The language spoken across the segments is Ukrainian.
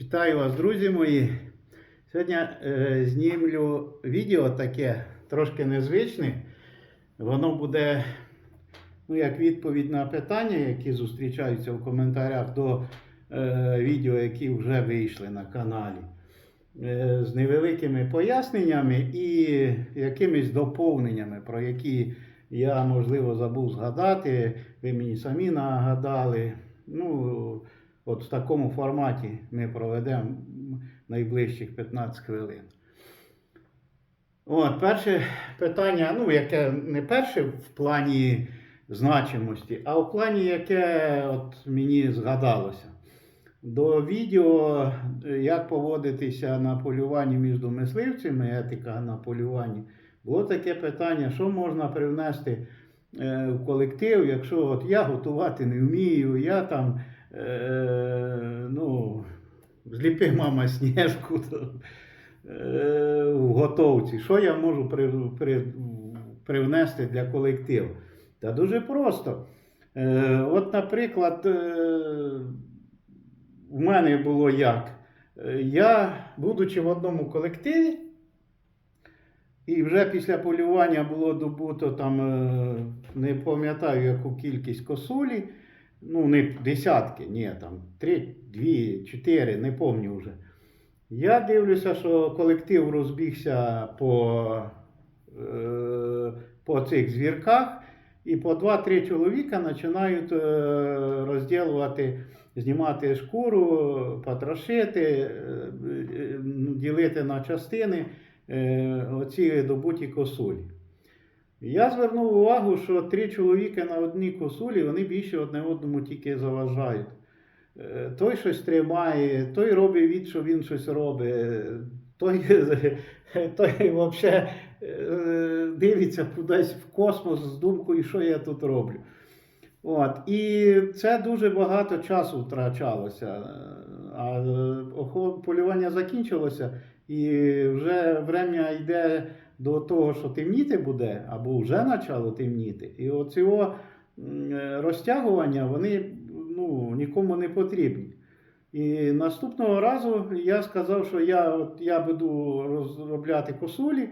Вітаю вас, друзі мої. Сьогодні е, знімлю відео таке трошки незвичне. Воно буде ну, як відповідь на питання, які зустрічаються в коментарях до е, відео, які вже вийшли на каналі. Е, з невеликими поясненнями і якимись доповненнями, про які я, можливо, забув згадати. Ви мені самі нагадали. Ну, От в такому форматі ми проведемо найближчих 15 хвилин. От, перше питання, ну, яке не перше в плані значимості, а в плані, яке от мені згадалося. До відео, як поводитися на полюванні між мисливцями, етика на полюванні, було таке питання, що можна привнести е, в колектив, якщо от я готувати не вмію, я там е, ну, зліпи мама сніжку то, е, в готовці. Що я можу при, при, привнести для колективу? Та дуже просто. Е, от, наприклад, в мене було як. Я, будучи в одному колективі, і вже після полювання було добуто там, не пам'ятаю, яку кількість косулі, ну, не десятки, ні, там три, дві, чотири, не пам'ятаю вже. Я дивлюся, що колектив розбігся по, е, по цих звірках, і по 2-3 чоловіка починають е, розділувати, знімати шкуру, потрошити, е, е, ділити на частини оці добуті косулі. Я звернув увагу, що три чоловіки на одній косулі, вони більше одне одному тільки заважають. Е, Той щось тримає, той робить від, що він щось робить, той, той взагалі дивиться кудись в космос з думкою, що я тут роблю. От. І це дуже багато часу втрачалося. А е, полювання закінчилося, і вже время йде до того, що темніти буде, або вже почало темніти. І оцього е, розтягування вони ну, нікому не потрібні. І наступного разу я сказав, що я, от, я буду розробляти косулі.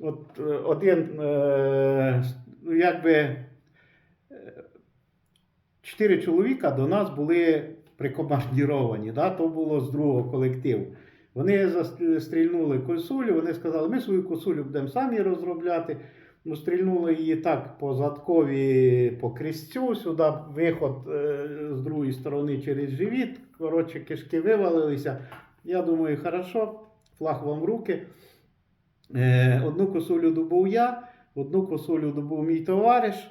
От е, один, е, ну, якби чотири чоловіка до нас були прикомандіровані, да? то було з другого колективу. Вони застрільнули косулю, вони сказали, ми свою косулю будемо самі розробляти. Ну, стрільнули її так по задкові по крестцю, сюди виход е, з другої сторони через живіт. Коротше, кишки вивалилися. Я думаю, хорошо, флаг вам в руки. Е, одну косулю добув я, одну косулю добув мій товариш.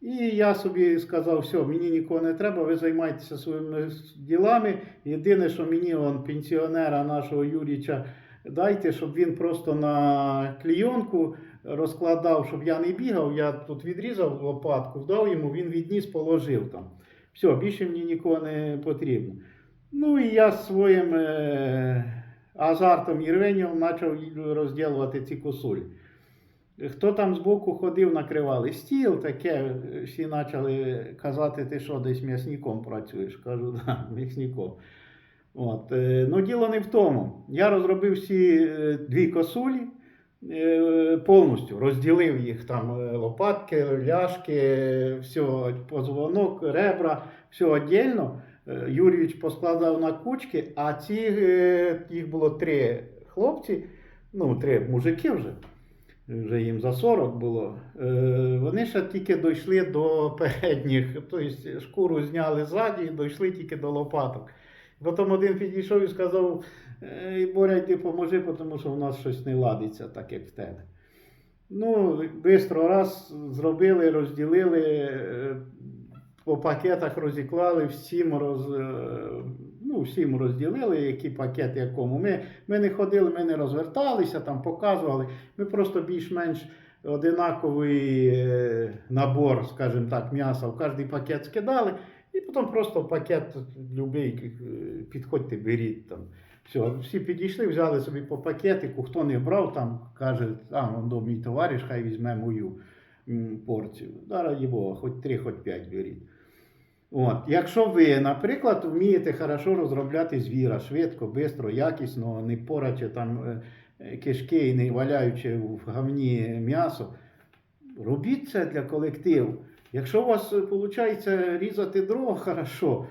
І я собі сказав, все, мені нікого не треба, ви займайтеся своїми ділами. Єдине, що мені он, пенсіонера нашого Юріча дайте, щоб він просто на клійонку розкладав, щоб я не бігав. Я тут відрізав лопатку, дав йому, він відніс, положив там. Все, більше мені нікого не потрібно. Ну і я своїм е, азартом і рвенням почав розділувати ці косулі. Хто там збоку ходив, накривали стіл, таке, всі почали казати, ти що десь м'ясником працюєш. Кажу, да, м'ясником. От. е, Ну, діло не в тому. Я розробив всі е, дві косулі е, повністю, розділив їх там е, лопатки, ляшки, все, позвонок, ребра, все віддільно. Е, Юрійович поскладав на кучки, а ці, е, їх було три хлопці, ну, три мужики вже вже їм за 40 було. Е, Вони ще тільки дійшли до передніх, тобто шкуру зняли ззаді і дійшли тільки до лопаток. Потім один підійшов і сказав: «Ей, Боря, йди поможи, тому що в нас щось не ладиться, так як в тебе. Ну, швидко раз зробили, розділили, е, по пакетах розіклали, всім роз, е, ну, всім розділили, який пакет якому. Ми, ми не ходили, ми не розверталися, там показували. Ми просто більш-менш одинаковий е, набор, скажімо так, м'яса в кожний пакет скидали, і потім просто пакет любий, е, підходьте, беріть там. Все, всі підійшли, взяли собі по пакетику, хто не брав, там каже, а, ну, мій товариш, хай візьме мою порцію. Да, раді Бога, хоч три, хоч п'ять беріть. От. Якщо ви, наприклад, вмієте хорошо розробляти звіра, швидко, швидко, якісно, не порачи там е, кишки і не валяючи в говні м'ясо, робіть це для колективу. Якщо у вас виходить різати дрова хорошо,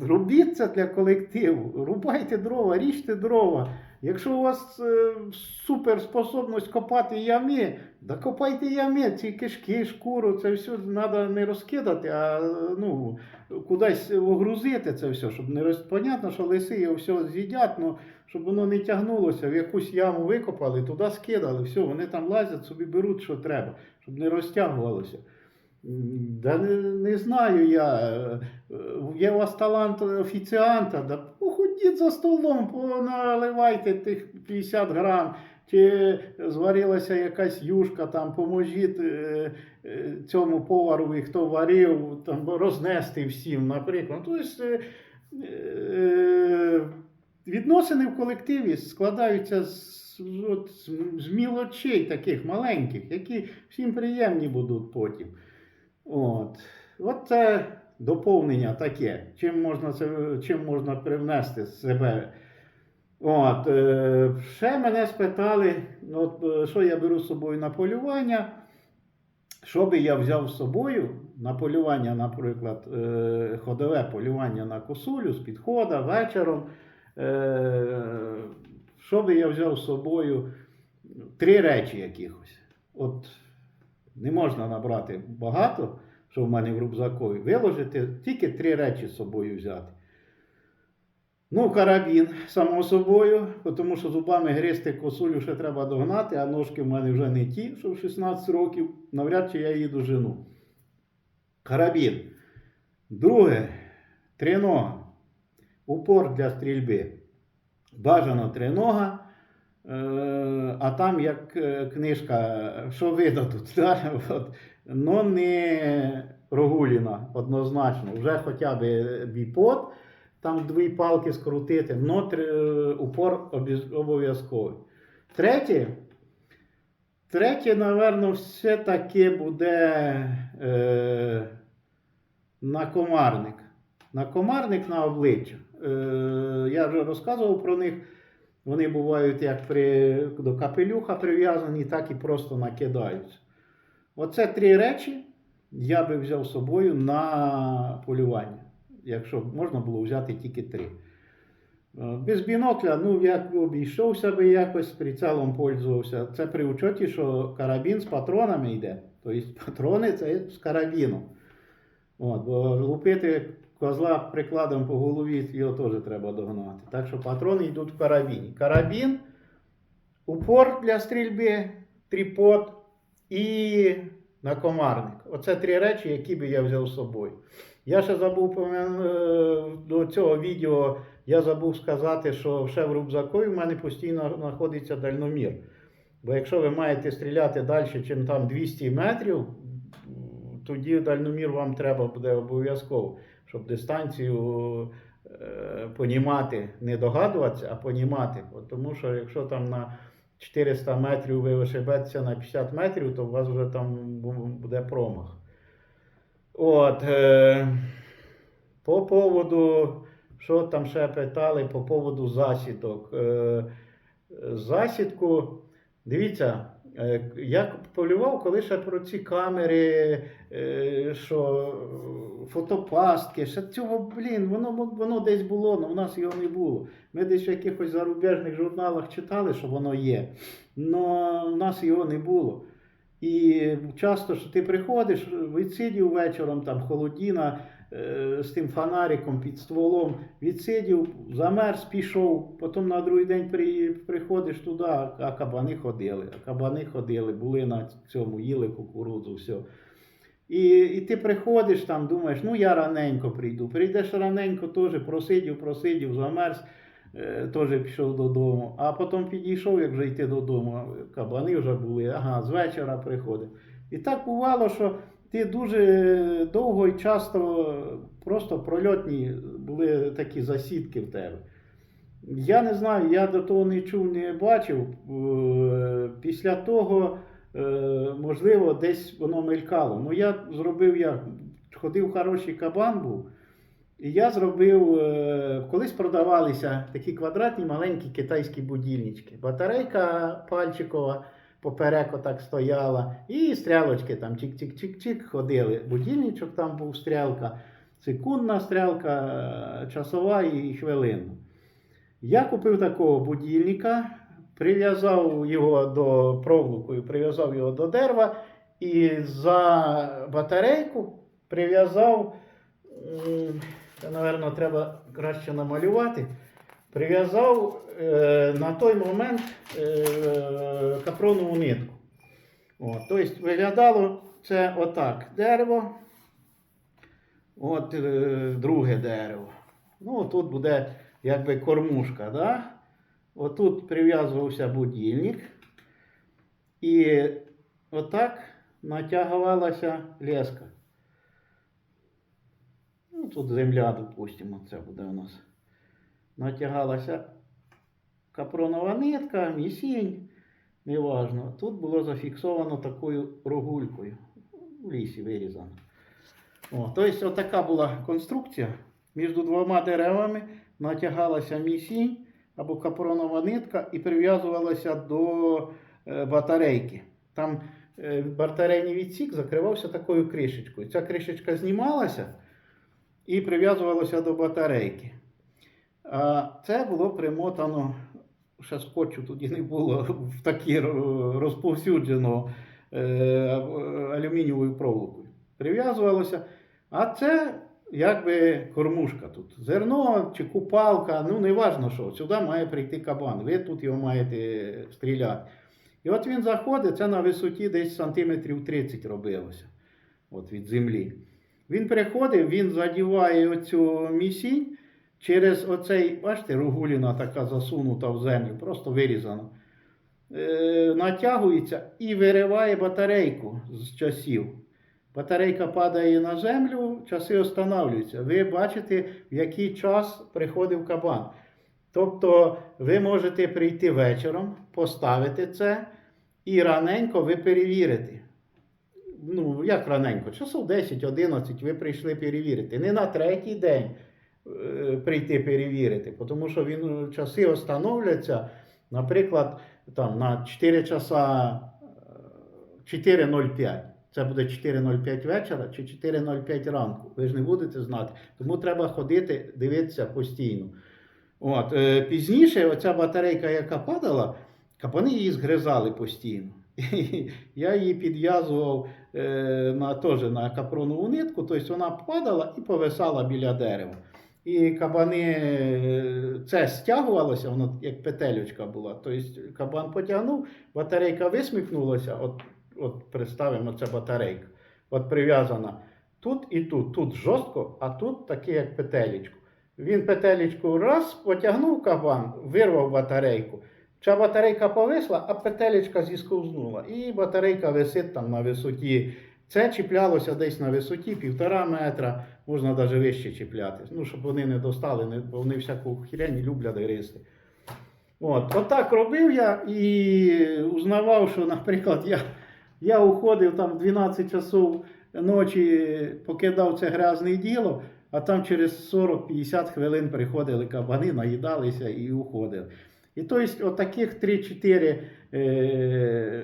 робіть це для колективу. Рубайте дрова, ріжте дрова. Якщо у вас е, суперспособність копати ями, да копайте ями, ці кишки, шкуру, це все треба не розкидати, а ну, кудись огрузити це все, щоб не роз... Понятно, що лиси його все з'їдять, але щоб воно не тягнулося, в якусь яму викопали, туди скидали, все, вони там лазять, собі беруть, що треба, щоб не розтягувалося. Да не, не знаю я. е, е, Є у вас талант офіціанта, да походіть за столом, поналивайте тих 50 грам, чи зварилася якась юшка, там поможіть е, е, цьому поварові, хто варив, там рознести всім, наприклад. Тобто, е, відносини в колективі складаються з, от, з мілочей таких маленьких, які всім приємні будуть потім. От. От це доповнення таке, чим можна, це, чим можна привнести себе. От, е, ще мене спитали, от, е, що я беру з собою на полювання. Що би я взяв з собою на полювання, наприклад, е, ходове полювання на косулю з підхода вечором. Що би я взяв з собою? Три речі якихось. От не можна набрати багато, що в мене в рюкзакові. Виложити тільки три речі з собою взяти. Ну, карабін, само собою, тому що зубами гризти косулю ще треба догнати, а ножки в мене вже не ті, що в 16 років, навряд чи я її дожену. Карабін. Друге, тринога. Упор для стрільби. Бажано тринога. Е, а там як е, книжка, що видадуть, да? От. но не Рогуліна однозначно. Вже хоча б біпод, там дві палки скрутити, но е, упор обов'язковий. Третє, третє, напевно, все-таки буде е, накомарник. Накомарник на обличчя. Е, я вже розказував про них. Вони бувають як при, до капелюха прив'язані, так і просто накидаються. Оце три речі я би взяв з собою на полювання, якщо б можна було взяти тільки три. Е, Без бінокля, ну як обійшовся би якось, прицелом пользувався. Це при учоті, що карабін з патронами йде. Тобто патрони це з карабіном. От, бо лупити козла прикладом по голові його теж треба догнати. Так що патрони йдуть в карабіні. Карабін, упор для стрільби, тріпод і накомарник. Оце три речі, які би я взяв з собою. Я ще забув е, до цього відео, я забув сказати, що ще в рюкзакові в мене постійно знаходиться дальномір. Бо якщо ви маєте стріляти далі, ніж там 200 метрів, тоді дальномір вам треба буде обов'язково, щоб дистанцію е, понімати, не догадуватися, а понімати. От тому що якщо там на 400 метрів ви вишибетеся на 50 метрів, то у вас вже там буде промах. От, е, по поводу, що там ще питали, по поводу засідок. Е, засідку, дивіться, е, я полював, коли ще про ці камери, е, що фотопастки, ще цього, блін, воно, воно десь було, але в нас його не було. Ми десь в якихось зарубіжних журналах читали, що воно є, але в нас його не було. І часто, що ти приходиш, відсидів вечором, там холодіна з тим фонариком під стволом, відсидів, замерз, пішов, потім на другий день при, приходиш туди, а кабани ходили. А кабани ходили, були на цьому, їли кукурудзу, все. І, і ти приходиш там, думаєш, ну я раненько прийду. Прийдеш раненько, теж просидів, просидів, замерз, е, теж пішов додому. А потім підійшов, як вже йти додому. Кабани вже були, ага, з вечора приходив. І так бувало, що ти дуже довго і часто просто прольотні були такі засідки в тебе. Я не знаю, я до того не чув, не бачив. Е, Після того, е, можливо, десь воно мелькало. Ну я зробив як. ходив хороший кабан був. І я зробив, е, колись продавалися такі квадратні маленькі китайські будильнички. Батарейка пальчикова поперек отак стояла, і стрілочки там чик-чик-чик-чик ходили. Будильничок там був стрілка, секундна стрілка, е, часова і хвилинна. Я купив такого будильника, прив'язав його до проволокою, прив'язав його до дерева і за батарейку прив'язав, це, напевно, треба краще намалювати. Прив'язав е, на той момент е, капронову нитку. От, тобто виглядало це отак. Дерево, от е, друге дерево. Ну, тут буде якби кормушка. Да? Отут прив'язувався будильник. І отак натягувалася леска. Ну, тут земля, допустимо, це буде у нас. Натягалася капронова нитка, місінь, неважно. Тут було зафіксовано такою рогулькою. В лісі вирізано. О, тобто, отака була конструкція. Між двома деревами натягалася місінь або капронова нитка і прив'язувалася до е, батарейки. Там е, батарейний відсік закривався такою кришечкою. Ця кришечка знімалася і прив'язувалася до батарейки. Це було примотано, ще скотчу тоді не було в такі ро- розповсюдженого е, алюмінієвою проволокою. Прив'язувалося. А це якби кормушка тут. Зерно чи купалка, ну не важно що. Сюди має прийти кабан. Ви тут його маєте стріляти. І от він заходить, це на висоті десь сантиметрів 30 робилося. От від землі. Він приходить, він задіває оцю місінь через оцей, бачите, ругуліна така засунута в землю, просто вирізана. Е, натягується і вириває батарейку з часів. Батарейка падає на землю, часи встановлюються. Ви бачите, в який час приходив кабан. Тобто ви можете прийти вечором, поставити це і раненько ви перевірите. Ну, як раненько? Часов 10-11 ви прийшли перевірити. Не на третій день прийти перевірити, тому що він е, часи встановляться, наприклад, там, на 4 часа е, 4.05. Це буде 4.05 вечора чи 4.05 ранку. Ви ж не будете знати. Тому треба ходити, дивитися постійно. От, е, пізніше оця батарейка, яка падала, капани її згризали постійно. Я її підв'язував е, на, на капронову нитку, тобто вона падала і повисала біля дерева. І кабани е, це стягувалося, воно як петелючка була. Тобто кабан потягнув, батарейка висмикнулася, от, от представимо, це батарейка. От прив'язана тут і тут. Тут жорстко, а тут таке, як петелечко. Він петелечку раз потягнув кабан, вирвав батарейку. Ця батарейка повисла, а петелечка зісковзнула. І батарейка висить там на висоті. Це чіплялося десь на висоті півтора метра, можна навіть вище чіпляти. Ну, щоб вони не достали, бо вони всяку хрень люблять гристи. От, отак робив я і узнавав, що, наприклад, я, я уходив там в 12 часов ночі, покидав це грязне діло, а там через 40-50 хвилин приходили кабани, наїдалися і уходили. І тобто, отаких 3-4 е,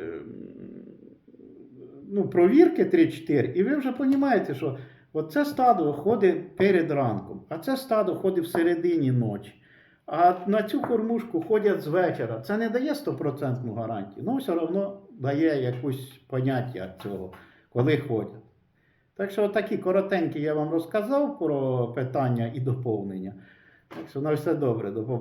ну, провірки 3-4, і ви вже розумієте, що оце стадо ходить перед ранком, а це стадо ходить в середині ночі. А на цю кормушку ходять з вечора. Це не дає стопроцентну гарантію, але все одно дає якусь поняття цього, коли ходять. Так що такі коротенькі я вам розказав про питання і доповнення. Так що на все добре, до побачення.